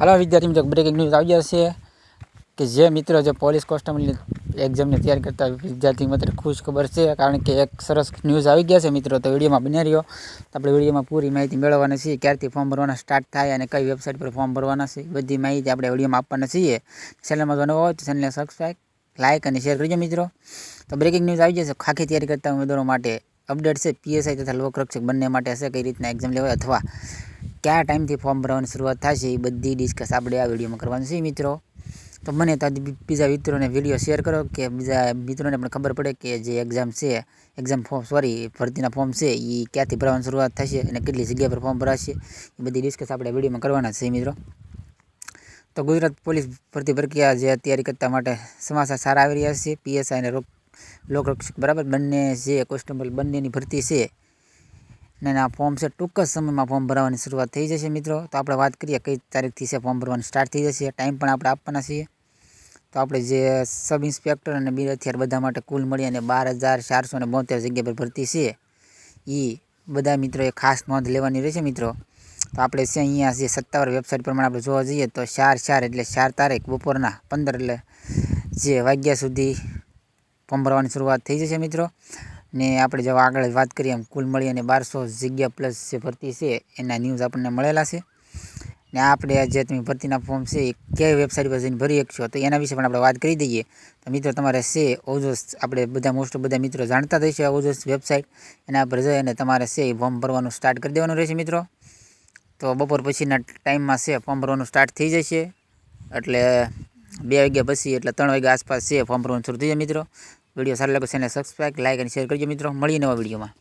હાલો વિદ્યાર્થી મિત્રો breaking news આવી જશે કે જે મિત્રો, જે પોલીસ કોન્સ્ટેબલની એક્ઝામની તૈયારી કરતા વિદ્યાર્થી મિત્રો, ખુશ ખબર છે, કારણ કે એક સરસ ન્યૂઝ આવી ગયા છે મિત્રો, તો વિડીયોમાં બની રહ્યો. તો આપણે વિડીયોમાં પૂરી માહિતી મેળવવાના છીએ, ક્યારથી ફોર્મ ભરવાના સ્ટાર્ટ થાય અને કઈ વેબસાઇટ પર ફોર્મ ભરવાના છે, બધી માહિતી આપણે વિડીયોમાં આપવાના છીએ. ચેનલમાં જો નવો હોય તો ચેનલને સબસ્ક્રાઈબ લાઇક અને શેર કરજો મિત્રો. તો બ્રેકિંગ ન્યૂઝ આવી જશે, ખાખી તૈયારી કરતા ઉમેદવારો માટે. અપડેટ છે પીએસઆઈ તથા લોકરક્ષક બંને માટે હશે કઈ રીતના એક્ઝામ લેવાય અથવા કયા ટાઈમથી ફોર્મ ભરવાની શરૂઆત થશે એ બધી ડિસ્કસ આપણે આ વિડીયોમાં કરવાનું છે મિત્રો. તો મને તો બીજા મિત્રોને વીડિયો શેર કરો કે બીજા મિત્રોને પણ ખબર પડે કે જે એક્ઝામ છે એક્ઝામ ફોર્મ સોરી ભરતીના ફોર્મ છે એ ક્યાંથી ભરવાની શરૂઆત થશે અને કેટલી જગ્યા પર ફોર્મ ભરાશે, એ બધી ડિસ્કસ આપણે વિડીયોમાં કરવાના છે મિત્રો. તો ગુજરાત પોલીસ ભરતી પ્રક્રિયા જે તૈયારી કરતા માટે સમાચાર સારા આવી રહ્યા છે. પીએસઆઈ અને લોકરક્ષક બરાબર બંને જે કોન્સ્ટેબલ બંનેની ભરતી છે ને આ ફોર્મ છે ટૂંક જ સમયમાં ફોર્મ ભરવાની શરૂઆત થઈ જશે મિત્રો. તો આપણે વાત કરીએ કઈ તારીખથી છે ફોર્મ ભરવાનું સ્ટાર્ટ થઈ જશે. ટાઈમ પણ આપણે આપવાના છીએ. તો આપણે જે સબ ઇન્સ્પેક્ટર અને બિર હથિયાર બધા માટે કુલ મળી અને બાર હજાર ચારસો ને બોતેર જગ્યા પર ભરતી છે. એ બધા મિત્રોએ ખાસ નોંધ લેવાની રહેશે મિત્રો. તો આપણે છે અહીંયા જે સત્તાવાર વેબસાઇટ પ્રમાણે આપણે જોવા જઈએ તો ચાર ચાર એટલે ચાર તારીખ બપોરના પંદર એટલે જે વાગ્યા સુધી ફોર્મ ભરવાની શરૂઆત થઈ જશે મિત્રો. ને આપણે જો આગળ વાત કરીએ એમ, કુલ મળી અને બારસો જગ્યા પ્લસ જે ભરતી છે, એના ન્યૂઝ આપણને મળેલા છે. ને આપણે જે તમે ભરતીના ફોર્મ છે, એ કઈ વેબસાઇટ પર જઈને ભરી શકશો, તો એના વિશે પણ આપણે વાત કરી દઈએ. તો મિત્રો, તમારે છે ઓજોસ, આપણે બધા મોસ્ટ બધા મિત્રો જાણતા થશે ઓજોસ વેબસાઇટ એના પર જઈ અને તમારે છે એ ફોર્મ ભરવાનું સ્ટાર્ટ કરી દેવાનું રહેશે મિત્રો. તો બપોર પછીના ટાઈમમાં છે ફોર્મ ભરવાનું સ્ટાર્ટ થઈ જશે. એટલે બે વાગ્યા પછી, એટલે ત્રણ વાગ્યા આસપાસ છે ફોર્મ ભરવાનું શરૂ થઈ જાય મિત્રો. વીડિયો સારો લાગે છે એને સબસ્ક્રાઈબ લાઈક અને શેર કરજો મિત્રો. મળીએ નવા વિડીયોમાં.